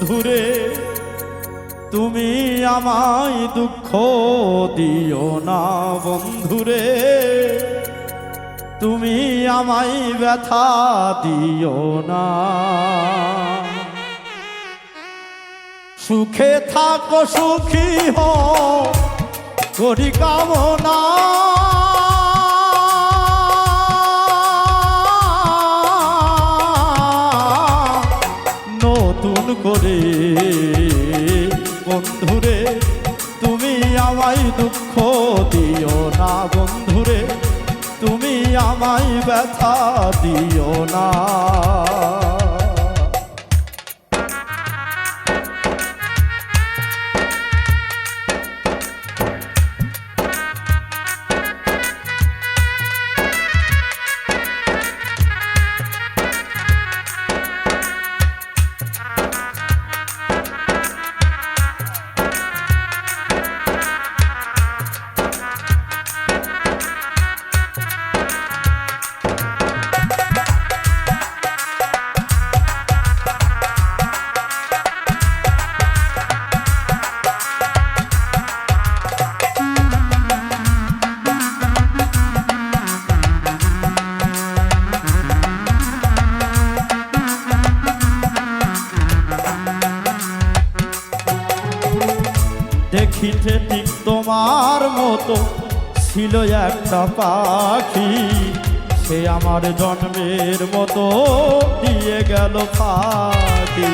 বন্ধুরে, তুমি আমায় দুঃখ দিও না বন্ধুরে। তুমি আমায় ব্যথা দিও না। সুখে থাকো, সুখী হো করি কামনা আমায় দুঃখ দিও না বন্ধুরে তুমি আমায় ব্যথা দিও না। তোমার মতো ছিল একটা পাখি। সে আমার জন্মের মতো দিয়ে গেল পাখি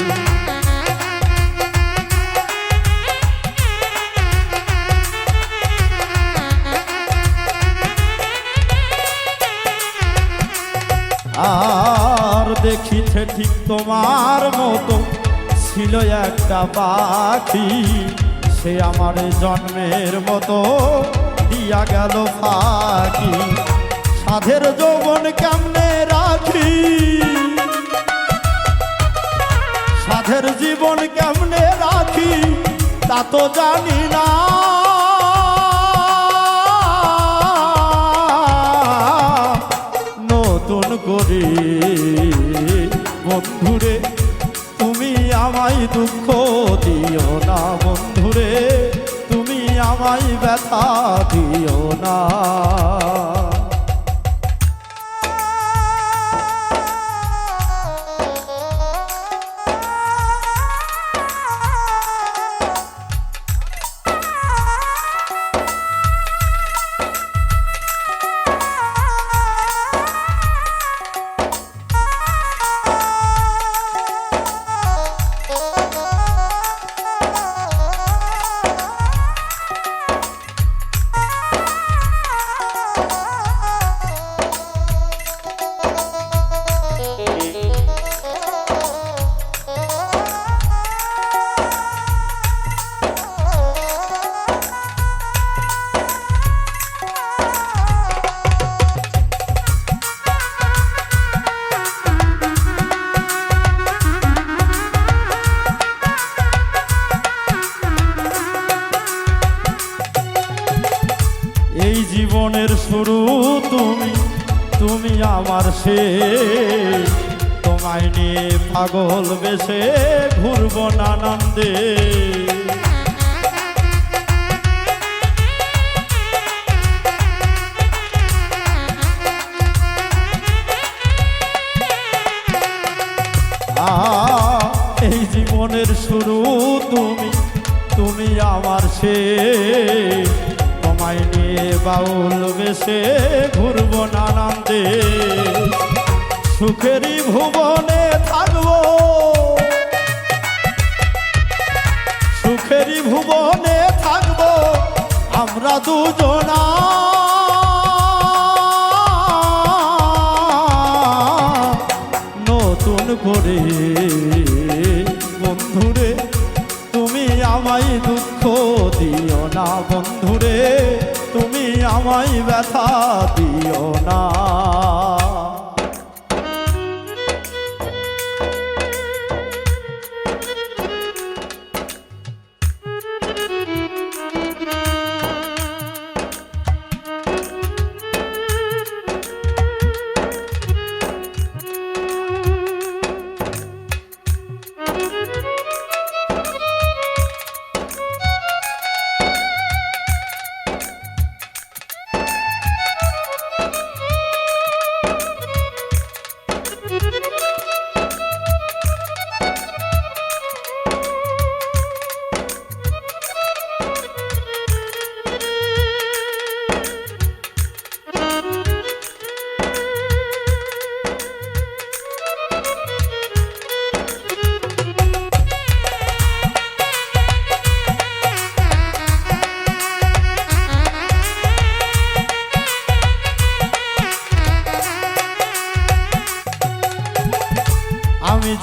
আর দেখিতে ঠিক তোমার মতো ছিল একটা পাখি। সে আমার জন্মের মতো দিয়া গেল ফাঁকি। সাধের যৌবন কেমনে রাখি? সাধের জীবন কেমনে রাখি, তা তো জানি না। নতুন করে বন্ধুরে ব্যথা দিও না। জীবনের শুরু তুমি তুমি আমার সে তোমায় নিয়ে পাগল বেশে ঘুরব নানন্দে এই জীবনের শুরু তুমি তুমি আমার সে বাউল বেশে ঘুরব নানান্দে সুখেরই ভুবনে থাকব। সুখেরই ভুবনে থাকব আমরা দুজনা। নতুন করে ব্যথা দিও না।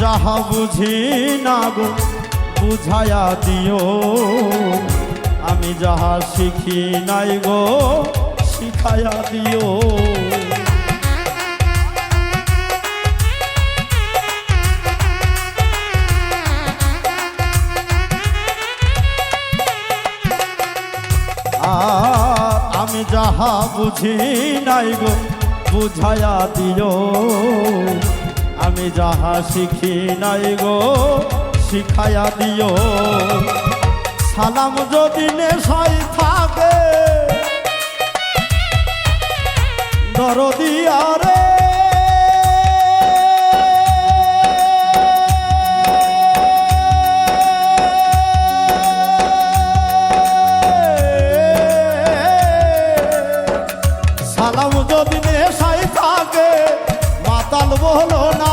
যাহা বুঝি না গো বুঝায়া দিও। আমি যাহা শিখি নাই গো শিখায়া দিও। আর আমি যাহা বুঝি নাই গো বুঝায়া দিও। আমি যাহা শিখি নাই গো শিখায়া দিও। সালাম যদি নেশাই থাকে দরদিয়া রে সালাম যদি নেশাই থাকে, মাতাল বলো না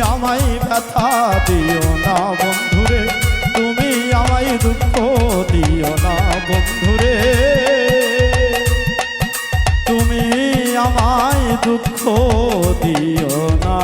আমায় ব্যথা দিও না বন্ধুরে, তুমি আমায় দুঃখ দিও না বন্ধুরে। তুমি আমায় দুঃখ দিও না।